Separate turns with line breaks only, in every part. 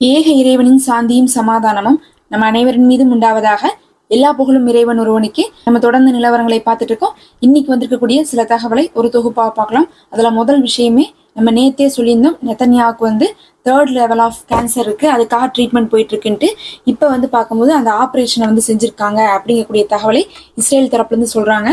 ஏக இறைவனின் சாந்தியும் சமாதானமும் நம்ம அனைவரின் மீதும் உண்டாவதாக எல்லா புகழும் இறைவன் ஒருவனுக்கு. நம்ம தொடர்ந்து நிலவரங்களை பார்த்துட்டு இருக்கோம். இன்னைக்கு வந்திருக்கக்கூடிய சில தகவலை ஒரு தொகுப்பாக பார்க்கலாம். அதுல முதல் விஷயமே நம்ம நேத்தே சொல்லியிருந்தோம். நெத்தன்யாவுக்கு வந்து தேர்ட் லெவல் ஆஃப் கேன்சர் இருக்கு. அதுக்காக ட்ரீட்மெண்ட் போயிட்டு இருக்குன்ட்டு இப்போ வந்து பார்க்கும்போது அந்த ஆப்ரேஷனை வந்து செஞ்சிருக்காங்க அப்படிங்கக்கூடிய தகவலை இஸ்ரேல் தரப்புல இருந்து சொல்றாங்க.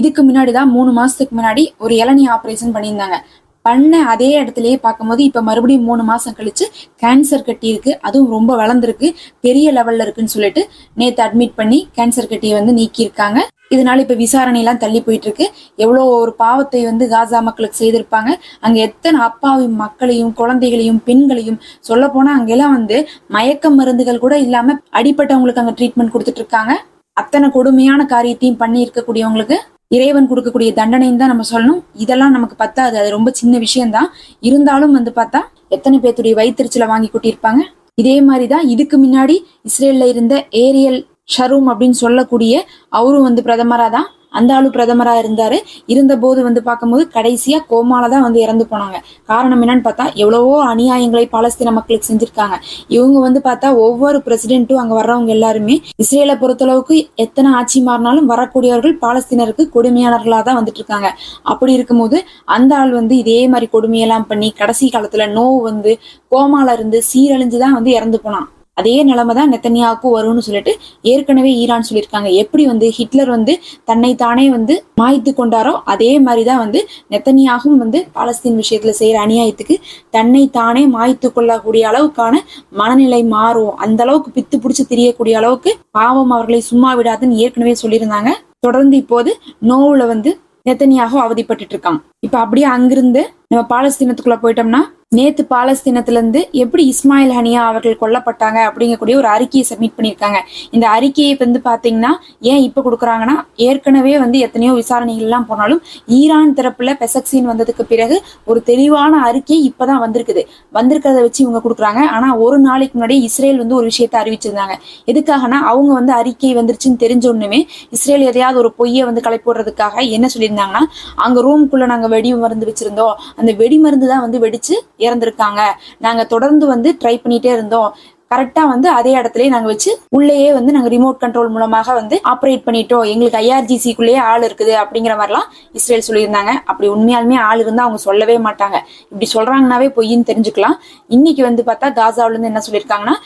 இதுக்கு முன்னாடி தான் மூணு மாசத்துக்கு முன்னாடி ஒரு இளநீ ஆப்ரேஷன் பண்ணியிருந்தாங்க. பண்ண அதே இடத்துலயே பார்க்கும்போது இப்ப மறுபடியும் மூணு மாசம் கழிச்சு கேன்சர் கட்டி இருக்கு. அதுவும் ரொம்ப வளர்ந்துருக்கு. பெரிய லெவல்ல இருக்குன்னு சொல்லிட்டு நேத்து அட்மிட் பண்ணி கேன்சர் கட்டியை வந்து நீக்கியிருக்காங்க. இதனால இப்ப விசாரணை எல்லாம் தள்ளி போயிட்டு இருக்கு எவ்வளோ ஒரு பாவத்தை வந்து காசா மக்களுக்கு செய்திருப்பாங்க. அங்க எத்தனை அப்பாவி மக்களையும் குழந்தைகளையும் பெண்களையும் சொல்ல போனா அங்கெல்லாம் வந்து மயக்க மருந்துகள் கூட இல்லாம அடிப்பட்டவங்களுக்கு அங்க ட்ரீட்மெண்ட் கொடுத்துட்டு இருக்காங்க. அத்தனை கொடுமையான காரியத்தையும் பண்ணி இருக்கக்கூடியவங்களுக்கு இறைவன் கொடுக்கக்கூடிய தண்டனைன்னு தான் நம்ம சொல்லணும். இதெல்லாம் நமக்கு பத்தாது. அது ரொம்ப சின்ன விஷயம்தான். இருந்தாலும் வந்து பார்த்தா எத்தனை பேர்த்துடைய வயிற்றுச்சில வாங்கி கூட்டியிருப்பாங்க? இதே மாதிரி தான் இதுக்கு முன்னாடி இஸ்ரேல்ல இருந்த ஏரியல் ஷரூம் அப்படின்னு சொல்லக்கூடிய அவரும் வந்து பிரதமரா தான் அந்த ஆளு பிரதமரா இருந்தாரு. இருந்த போது வந்து பார்க்கும்போது கடைசியா கோமால தான் வந்து இறந்து போனாங்க. காரணம் என்னன்னு பார்த்தா எவ்வளவோ அநியாயங்களை பாலஸ்தீன மக்களுக்கு செஞ்சிருக்காங்க. இவங்க வந்து பார்த்தா ஒவ்வொரு பிரசிடென்ட்டும் அங்க வர்றவங்க எல்லாருமே இஸ்ரேலை பொறுத்தளவுக்கு எத்தனை ஆட்சி மாறினாலும் வரக்கூடியவர்கள் பாலஸ்தீனருக்கு கொடுமையாளர்களாக தான் வந்துட்டு இருக்காங்க அப்படி இருக்கும்போது அந்த ஆள் வந்து இதே மாதிரி கொடுமையெல்லாம் பண்ணி கடைசி காலத்துல நோவு வந்து கோமால இருந்து சீரழிஞ்சு தான் வந்து இறந்து போனான். அதே நிலைமை தான் நெத்தனியாவுக்கும் வரும்னு சொல்லிட்டு ஏற்கனவே ஈரான் சொல்லியிருக்காங்க. எப்படி வந்து ஹிட்லர் வந்து தன்னை தானே வந்து மாய்த்து கொண்டாரோ அதே மாதிரி தான் வந்து நெத்தனியாகவும் வந்து பாலஸ்தீன் விஷயத்துல செய்யற அநியாயத்துக்கு தன்னை தானே மாய்த்து கொள்ளக்கூடிய அளவுக்கான மனநிலை மாறும். அந்த அளவுக்கு பித்து பிடிச்சி தெரியக்கூடிய அளவுக்கு பாவம் அவர்களை சும்மா விடாதுன்னு ஏற்கனவே சொல்லியிருந்தாங்க. தொடர்ந்து இப்போது நோவுல வந்து நெத்தனியாக அவதிப்பட்டு இருக்கான். இப்ப அப்படியே அங்கிருந்து நம்ம பாலஸ்தீனத்துக்குள்ள போயிட்டோம்னா நேத்து பாலஸ்தீனத்துல இருந்து எப்படி இஸ்மாயில் ஹனியா அவர்கள் கொல்லப்பட்டாங்க அப்படிங்கக்கூடிய ஒரு அறிக்கையை சப்மிட் பண்ணியிருக்காங்க. இந்த அறிக்கையை வந்து பாத்தீங்கன்னா ஏன் இப்ப கொடுக்குறாங்கன்னா ஏற்கனவே வந்து எத்தனையோ விசாரணைகள் எல்லாம் போனாலும் ஈரான் தரப்புல பெசக்சின் வந்ததுக்கு பிறகு ஒரு தெளிவான அறிக்கை இப்பதான் வந்திருக்குது. வந்திருக்கிறத வச்சு இவங்க கொடுக்குறாங்க. ஆனா ஒரு நாளைக்கு முன்னாடி இஸ்ரேல் வந்து ஒரு விஷயத்த அறிவிச்சிருந்தாங்க. எதுக்காகனா அவங்க வந்து அறிக்கை வந்துருச்சுன்னு தெரிஞ்ச ஒண்ணுமே இஸ்ரேல் எதையாவது ஒரு பொய்யை வந்து களை போடுறதுக்காக என்ன சொல்லியிருந்தாங்கன்னா அங்க ரூம்குள்ள நாங்க வெடி மருந்து வச்சிருந்தோம். அந்த வெடி மருந்து தான் வந்து வெடிச்சு இறந்துருக்காங்க. நாங்க தொடர்ந்து வந்து ட்ரை பண்ணிட்டே இருந்தோம். கரெக்டா வந்து அதே இடத்துலயே நாங்க வச்சு உள்ளேயே வந்து நாங்க ரிமோட் கண்ட்ரோல் மூலமாக வந்து ஆப்ரேட் பண்ணிட்டோம். எங்களுக்கு ஐஆர்ஜிசிக்குள்ளேயே ஆள் இருக்குது அப்படிங்கிற மாதிரிலாம் இஸ்ரேல் சொல்லியிருந்தாங்க. அப்படி உண்மையாலுமே ஆள் இருந்தா அவங்க சொல்லவே மாட்டாங்க. இப்படி சொல்றாங்கன்னாவே பொய்ன்னு தெரிஞ்சுக்கலாம். இன்னைக்கு வந்து பார்த்தா காசாவுல இருந்து என்ன சொல்லியிருக்காங்கன்னா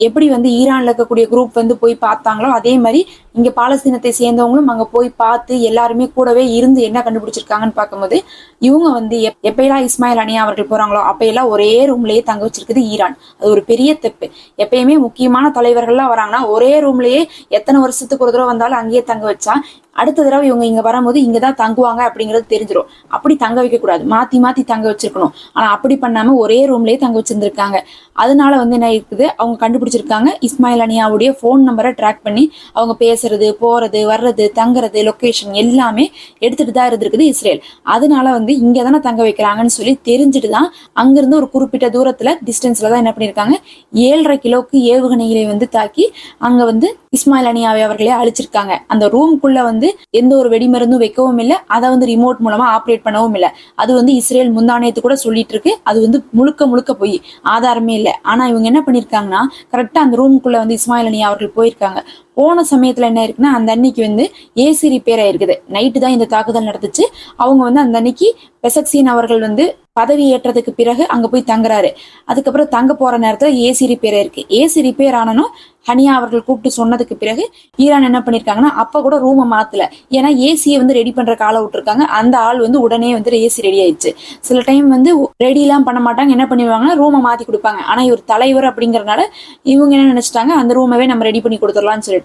எப்படி வந்து ஈரான்ல இருக்கக்கூடிய குரூப் வந்து போய் பார்த்தாங்களோ அதே மாதிரி இங்க பாலஸ்தீனத்தை சேர்ந்தவங்களும் அங்க போய் பார்த்து எல்லாருமே கூடவே இருந்து என்ன கண்டுபிடிச்சிருக்காங்கன்னு பார்க்கும்போது இவங்க வந்து எப் எப்பயெல்லாம் இஸ்மாயில் அனியா அவர்கள் போறாங்களோ அப்பயெல்லாம் ஒரே ரூம்லயே தங்க வச்சிருக்குது ஈரான். அது ஒரு பெரிய தப்பு. எப்பயுமே முக்கியமான தலைவர்கள்லாம் வராங்கன்னா ஒரே ரூம்லயே எத்தனை வருஷத்துக்கு ஒரு தடவை வந்தாலும் அங்கேயே தங்க வச்சா அடுத்த தடவை இவங்க இங்க வரும்போது இங்க தான் தங்குவாங்க அப்படிங்கிறது தெரிஞ்சிடும் அப்படி தங்க வைக்க கூடாது மாத்தி மாத்தி தங்க வச்சிருக்கணும். ஆனா அப்படி பண்ணாம ஒரே ரூம்லயே தங்க வச்சிருந்திருக்காங்க. அதனால வந்து என்ன இருக்குது? அவங்க கண்டுபிடிச்சிருக்காங்க. இஸ்மாயில் அனியாவுடைய ஃபோன் நம்பரை ட்ராக் பண்ணி அவங்க பேசுறது போறது வர்றது தங்குறது லொக்கேஷன் எல்லாமே எடுத்துட்டு தான் இருந்திருக்குது இஸ்ரேல். அதனால வந்து இங்க தானே தங்க வைக்கிறாங்கன்னு சொல்லி தெரிஞ்சுட்டு தான் அங்கிருந்து ஒரு குறிப்பிட்ட தூரத்துல டிஸ்டன்ஸ்ல தான் என்ன பண்ணியிருக்காங்க ஏழரை கிலோவுக்கு ஏவுகணைகளை வந்து தாக்கி அங்க வந்து இஸ்மாயில் அனியாவை அவர்களே அழிச்சிருக்காங்க. அந்த ரூம்குள்ள வந்து எந்த ஒரு வெடிமருந்தும் வைக்கவும் இல்லை. அதை வந்து ரிமோட் மூலமா ஆப்ரேட் பண்ணவும் இல்லை. அது வந்து இஸ்ரேல் முந்தானயத்து கூட சொல்லிட்டு இருக்கு அது வந்து முழுக்க முழுக்க போய் ஆதாரமே இல்லை. ஆனா இவங்க என்ன பண்ணிருக்காங்கன்னா கரெக்டா அந்த ரூமுக்குள்ள வந்து இஸ்மாயில் அனியா அவர்கள் போயிருக்காங்க. போன சமயத்துல என்ன இருக்குன்னா அந்த அன்னைக்கு வந்து ஏசி ரிப்பேர் ஆயிருக்குது நைட்டு தான் இந்த தாக்குதல் நடந்துச்சு. அவங்க வந்து அந்த அன்னைக்கு பெசக்சீன் அவர்கள் வந்து பதவி ஏற்றதுக்கு பிறகு அங்க போய் தங்குறாரு. அதுக்கப்புறம் தங்க போற நேரத்துல ஏசி ரிப்பேர் ஆயிருக்கு ஏசி ரிப்பேர் ஆனனும் ஹனியா அவர்கள் கூப்பிட்டு சொன்னதுக்கு பிறகு ஈரான் என்ன பண்ணிருக்காங்கன்னா அப்ப கூட ரூமை மாத்தல. ஏன்னா ஏசியை வந்து ரெடி பண்ற காலை விட்டுருக்காங்க. அந்த ஆள் வந்து உடனே வந்து ஏசி ரெடி ஆயிடுச்சு. சில டைம் வந்து ரெடி எல்லாம் பண்ண மாட்டாங்க. என்ன பண்ணிடுவாங்கன்னா ரூமை மாத்தி கொடுப்பாங்க. ஆனா இவர் தலைவர் அப்படிங்கறதுனால இவங்க என்ன நினைச்சிட்டாங்க அந்த ரூமவே நம்ம ரெடி பண்ணி கொடுத்துடலாம்னு சொல்லிட்டு.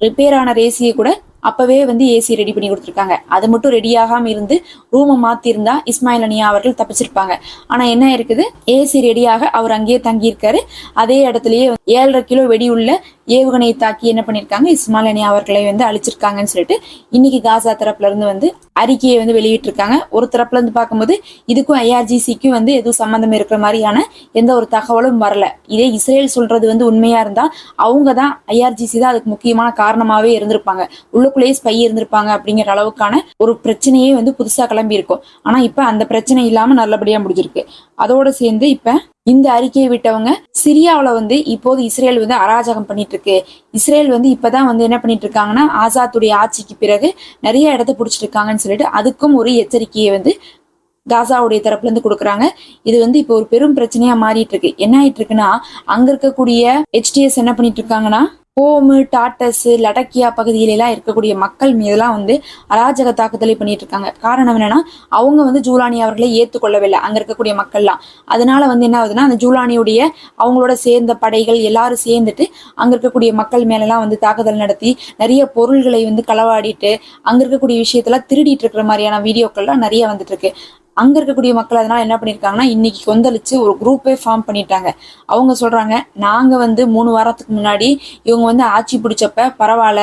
ரிப்பேர் ஆன ஏசியை கூட அப்பவே வந்து ஏசி ரெடி பண்ணி கொடுத்துருக்காங்க. அது மட்டும் ரெடி ஆகாம இருந்து ரூமை மாத்திருந்தா இஸ்மாயில் அனியா அவர்கள் தப்பிச்சிருப்பாங்க. ஆனா என்ன இருக்குது? ஏசி ரெடியாக அவர் அங்கேயே தங்கியிருக்காரு. அதே இடத்துலயே ஏழரை கிலோ வெடி உள்ள ஏவுகணையை தாக்கி என்ன பண்ணிருக்காங்க? இஸ்மாயில் அனியா அவர்களை வந்து அழிச்சிருக்காங்கன்னு சொல்லிட்டு இன்னைக்கு காசா தரப்புல இருந்து வந்து அறிக்கையை வந்து வெளியிட்டிருக்காங்க. ஒரு தரப்புல இருந்து பார்க்கும்போது இதுக்கும் ஐஆர்ஜிசிக்கும் வந்து எதுவும் சம்மந்தம் இருக்கிற மாதிரியான எந்த ஒரு தகவலும் வரல. இதே இஸ்ரேல் சொல்றது வந்து உண்மையா இருந்தா அவங்க தான் ஐஆர்ஜிசி தான் அதுக்கு முக்கியமான காரணமாவே இருந்திருப்பாங்க. உள்ள உள்ளக்குள்ளேயே ஸ்பை இருந்திருப்பாங்க அப்படிங்கிற அளவுக்கான ஒரு பிரச்சனையே வந்து புதுசா கிளம்பி இருக்கும். ஆனா இப்ப அந்த பிரச்சனை இல்லாம நல்லபடியா முடிஞ்சிருக்கு. அதோட சேர்ந்து இப்ப இந்த அறிக்கையை விட்டவங்க சிரியாவுல வந்து இப்போது இஸ்ரேல் வந்து அராஜகம் பண்ணிட்டு இருக்கு இஸ்ரேல் வந்து இப்பதான் வந்து என்ன பண்ணிட்டு இருக்காங்கன்னா ஆசாத்துடைய ஆட்சிக்கு பிறகு நிறைய இடத்த பிடிச்சிட்டு இருக்காங்கன்னு சொல்லிட்டு அதுக்கும் ஒரு எச்சரிக்கையை வந்து காசாவுடைய தரப்புல இருந்து கொடுக்குறாங்க. இது வந்து இப்போ ஒரு பெரும் பிரச்சனையா மாறிட்டு இருக்கு என்ன ஆயிட்டு இருக்குன்னா அங்க இருக்கக்கூடிய ஹெச்டிஎஸ் என்ன பண்ணிட்டு இருக்காங்கன்னா ஹோமு டாட்டஸ் லடக்கியா பகுதியிலலாம் இருக்கக்கூடிய மக்கள் மீதெல்லாம் வந்து அராஜக தாக்குதலை பண்ணிட்டு இருக்காங்க. காரணம் என்னன்னா அவங்க வந்து ஜூலானி அவர்களை ஏற்றுக்கொள்ளவில்லை அங்கே இருக்கக்கூடிய மக்கள்லாம். அதனால வந்து என்ன ஆகுதுன்னா அந்த ஜூலானியுடைய அவங்களோட சேர்ந்த படைகள் எல்லாரும் சேர்ந்துட்டு அங்கே இருக்கக்கூடிய மக்கள் மேலெல்லாம் வந்து தாக்குதல் நடத்தி நிறைய பொருள்களை வந்து களவாடிட்டு அங்கே இருக்கக்கூடிய விஷயத்தெல்லாம் திருடிட்டு இருக்கிற மாதிரியான வீடியோக்கள்லாம் நிறைய வந்துட்டு இருக்கு. அங்க இருக்கக்கூடிய மக்கள் அதனால என்ன பண்ணிருக்காங்கன்னா இன்னைக்கு கொந்தளிச்சு ஒரு குரூப்பே ஃபார்ம் பண்ணிட்டாங்க. அவங்க சொல்றாங்க நாங்க வந்து மூணு வாரத்துக்கு முன்னாடி இவங்க வந்து ஆட்சி பிடிச்சப்ப பரவாயில்ல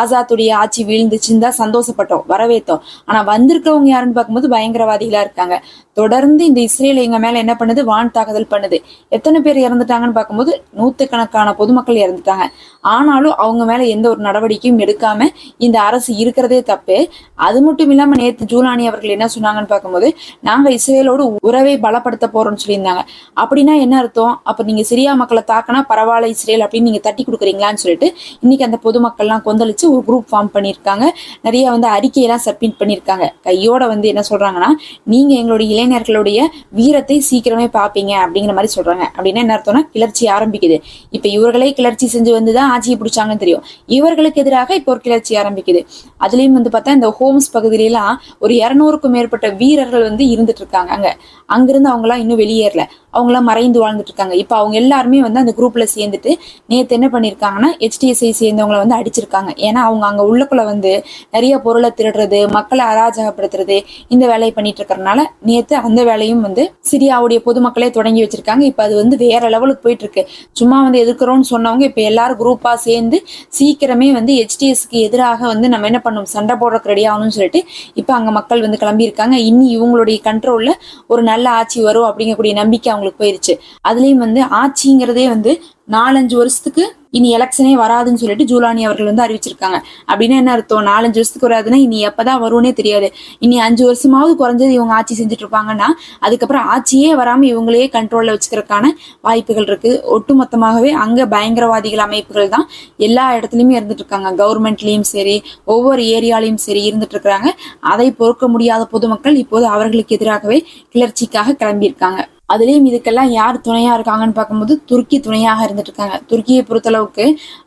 ஆசாத்துடைய ஆட்சி வீழ்ந்துச்சுன்னு தான் சந்தோஷப்பட்டோம் வரவேத்தோம் ஆனா வந்திருக்கவங்க யாருன்னு பார்க்கும்போது பயங்கரவாதிகளா இருக்காங்க. தொடர்ந்து இந்த இஸ்ரேல் எங்க மேல என்ன பண்ணுது? வான் தாக்குதல் பண்ணுது. எத்தனை பேர் இறந்துட்டாங்கன்னு பார்க்கும்போது நூத்துக்கணக்கான பொதுமக்கள் இறந்துட்டாங்க. ஆனாலும் அவங்க மேல எந்த ஒரு நடவடிக்கையும் எடுக்காம இந்த அரசு இருக்கிறதே தப்பு. அது மட்டும் இல்லாம நேத்து ஜூலானி அவர்கள் என்ன சொன்னாங்கன்னு பார்க்கும்போது நாங்க இஸ்ரேலோடு உறவை பலப்படுத்த போறோம்னு சொல்லியிருந்தாங்க. அப்படின்னா என்ன அர்த்தம்? அப்ப நீங்க சிரியா மக்களை தாக்கினா பரவாயில்ல இஸ்ரேல் அப்படின்னு நீங்க தட்டி கொடுக்குறீங்களான்னு சொல்லிட்டு இன்னைக்கு அந்த பொதுமக்கள்லாம் கொந்தளிச்சு ஒரு குரூப் ஃபார்ம் பண்ணியிருக்காங்க. நிறைய வந்து அறிக்கையெல்லாம் சப்மிட் பண்ணியிருக்காங்க. கையோட வந்து என்ன சொல்றாங்கன்னா நீங்க எங்களுடைய இளைஞர்களுடைய வீரத்தை சீக்கிரமே பார்ப்பீங்க அப்படிங்கிற மாதிரி சொல்றாங்க. அப்படின்னா என்ன அர்த்தம்னா கிளர்ச்சி ஆரம்பிக்குது. இப்ப இவர்களே கிளர்ச்சி செஞ்சு வந்து தான் ஆட்சியை பிடிச்சாங்கன்னு தெரியும். இவர்களுக்கு எதிராக இப்போ ஒரு கிளர்ச்சி ஆரம்பிக்குது. அதுலயும் வந்து பார்த்தா இந்த ஹோம்ஸ் பகுதியிலாம் ஒரு இருநூறுக்கும் மேற்பட்ட வீரர்கள் வந்து இருந்துட்டு இருக்காங்க அங்க அங்கிருந்து அவங்களாம் இன்னும் வெளியேறல. அவங்களாம் மறைந்து வாழ்ந்துட்டு இருக்காங்க இப்போ அவங்க எல்லாருமே வந்து அந்த குரூப்ல சேர்ந்துட்டு நேத்து என்ன பண்ணிருக்காங்கன்னா ஹெச்டிஎஸ்ஐ சேர்ந்தவங்களை வந்து அடிச்சிருக்காங்க. ஏன்னா அவங்க அங்க உள்ளக்குள்ள வந்து நிறைய பொருளை திருடுறது மக்களை அராஜகப்படுத்துறது இந்த வேலையை பண்ணிட்டு இருக்கிறதுனால நேத்து அந்த வேலையும் வந்து சிரியாவுடைய பொதுமக்களே தொடங்கி வச்சிருக்காங்க. இப்போ அது வந்து வேற லெவலுக்கு போயிட்டு இருக்கு சும்மா வந்து எதிர்க்கிறோம்னு சொன்னவங்க இப்போ எல்லாரும் குரூப்பா சேர்ந்து சீக்கிரமே வந்து ஹெச்டிஎஸ்க்கு எதிராக வந்து நம்ம என்ன பண்ணணும் சண்டை போடுறதுக்கு ரெடி ஆகணும்னு சொல்லிட்டு இப்போ அங்க மக்கள் வந்து கிளம்பி இருக்காங்க இன்னி அவங்களுடைய கண்ட்ரோல்ல ஒரு நல்ல ஆட்சி வரும் அப்படிங்கக்கூடிய நம்பிக்கை அவங்களுக்கு போயிருச்சு. அதுலயும் வந்து ஆட்சிங்கிறதே வந்து நாலஞ்சு வருஷத்துக்கு இனி எலெக்ஷனே வராதுன்னு சொல்லிட்டு ஜூலானி அவர்கள் வந்து அறிவிச்சிருக்காங்க. அப்படின்னா என்ன அர்த்தம்? நாலஞ்சு வருஷத்துக்கு வராதுன்னா இனி எப்பதான் வரும்னே தெரியாது. இனி அஞ்சு வருஷமாவது குறைஞ்சது இவங்க ஆட்சி செஞ்சுட்டு இருப்பாங்கன்னா அதுக்கப்புறம் ஆட்சியே வராம இவங்களையே கண்ட்ரோல்ல வச்சுக்கிறதுக்கான வாய்ப்புகள் இருக்கு. ஒட்டுமொத்தமாகவே அங்க பயங்கரவாதிகள் அமைப்புகள் தான் எல்லா இடத்துலயுமே இருந்துட்டு இருக்காங்க. கவர்மெண்ட்லயும் சரி ஒவ்வொரு ஏரியாலையும் சரி இருந்துட்டு இருக்கிறாங்க. அதை பொறுக்க முடியாத பொதுமக்கள் இப்போது அவர்களுக்கு எதிராகவே கிளர்ச்சிக்காக கிளம்பியிருக்காங்க. அதுலேயும் இதுக்கெல்லாம் யார் துணையாக இருக்காங்கன்னு பார்க்கும்போது துருக்கி துணையாக இருந்துட்டு இருக்காங்க. துருக்கியை பொறுத்தளவுக்கு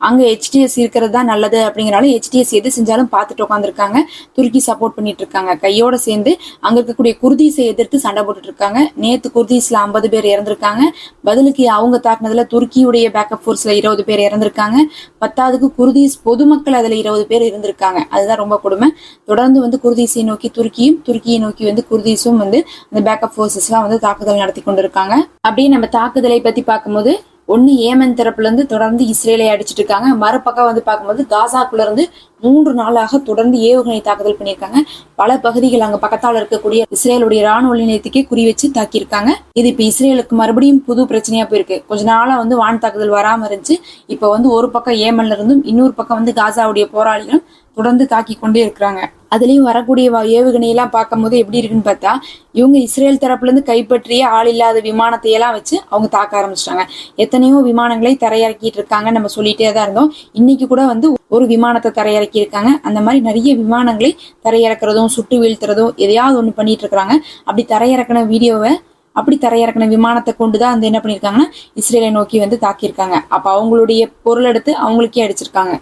அங்கே ஹெச்டிஎஸ் இருக்கிறது தான் நல்லது அப்படிங்கிறனால ஹெச்டிஎஸ் எது செஞ்சாலும் பார்த்துட்டு உட்காந்துருக்காங்க துருக்கி சப்போர்ட் பண்ணிட்டு இருக்காங்க. கையோட சேர்ந்து அங்கே இருக்கக்கூடிய குர்தீஸை எதிர்த்து சண்டை போட்டுட்டு இருக்காங்க. நேற்று குர்தீஸில் ஐம்பது பேர் இறந்திருக்காங்க. பதிலுக்கு அவங்க தாக்குனதுல துருக்கியுடைய பேக்கப் ஃபோர்ஸில் இருபது பேர் இறந்திருக்காங்க. பத்தாவதுக்கு குர்தீஸ் பொதுமக்கள் அதில் இருபது பேர் இருந்திருக்காங்க. அதுதான் ரொம்ப கொடுமை. தொடர்ந்து வந்து குர்தீஸை நோக்கி துருக்கியும் துருக்கியை நோக்கி வந்து குர்தீஸும் வந்து அந்த பேக்கப் ஃபோர்ஸஸ்லாம் வந்து தாக்குதல் நடத்தி கொண்டிருக்காங்க. அப்படியே நம்ம தாக்குதலை பத்தி பார்க்கும்போது ஒன்னு ஏமன் தரப்புல இருந்து தொடர்ந்து இஸ்ரேலை அடிச்சிட்டு இருக்காங்க. மறுபக்கம் வந்து பார்க்கும்போது காசாக்குள்ள இருந்து மூன்று நாளாக தொடர்ந்து ஏவுகணை தாக்குதல் பண்ணியிருக்காங்க. பல பகுதிகள் அங்க பக்கத்தால் இருக்கக்கூடிய இஸ்ரேலுடைய ராணுவ நிலையத்துக்கே குறி வச்சு தாக்கியிருக்காங்க. இது இப்ப இஸ்ரேலுக்கு மறுபடியும் புது பிரச்சனையா போயிருக்கு. கொஞ்ச நாளா வந்து வான் தாக்குதல் வராம இருந்துச்சு. இப்ப வந்து ஒரு பக்கம் ஏமன்ல இருந்தும் இன்னொரு பக்கம் வந்து காசாவுடைய போராளிகளும் தொடர்ந்து தாக்கி கொண்டே இருக்கிறாங்க. அதுலயும் வரக்கூடிய வ- ஏவுகணையெல்லாம் பார்க்கும்போது எப்படி இருக்குன்னு பார்த்தா இவங்க இஸ்ரேல் தரப்புல இருந்து கைப்பற்றிய ஆள் இல்லாத விமானத்தை எல்லாம் வச்சு அவங்க தாக்க ஆரம்பிச்சிட்டாங்க. எத்தனையோ விமானங்களை தரையிறக்கிட்டு இருக்காங்க நம்ம சொல்லிட்டே தான் இருந்தோம். இன்னைக்கு கூட வந்து ஒரு விமானத்தை தரையிறக்கி இருக்காங்க அந்த மாதிரி நிறைய விமானங்களை தரையிறக்கிறதும் சுட்டு வீழ்த்துறதும் எதையாவது ஒண்ணு பண்ணிட்டு இருக்காங்க அப்படி தரையிறக்கின வீடியோவை அப்படி தரையிறக்கின விமானத்தை கொண்டு தான் வந்து என்ன பண்ணியிருக்காங்கன்னா இஸ்ரேலை நோக்கி வந்து தாக்கியிருக்காங்க. அப்ப அவங்களுடைய பொருள் எடுத்து அவங்களுக்கே அடிச்சிருக்காங்க.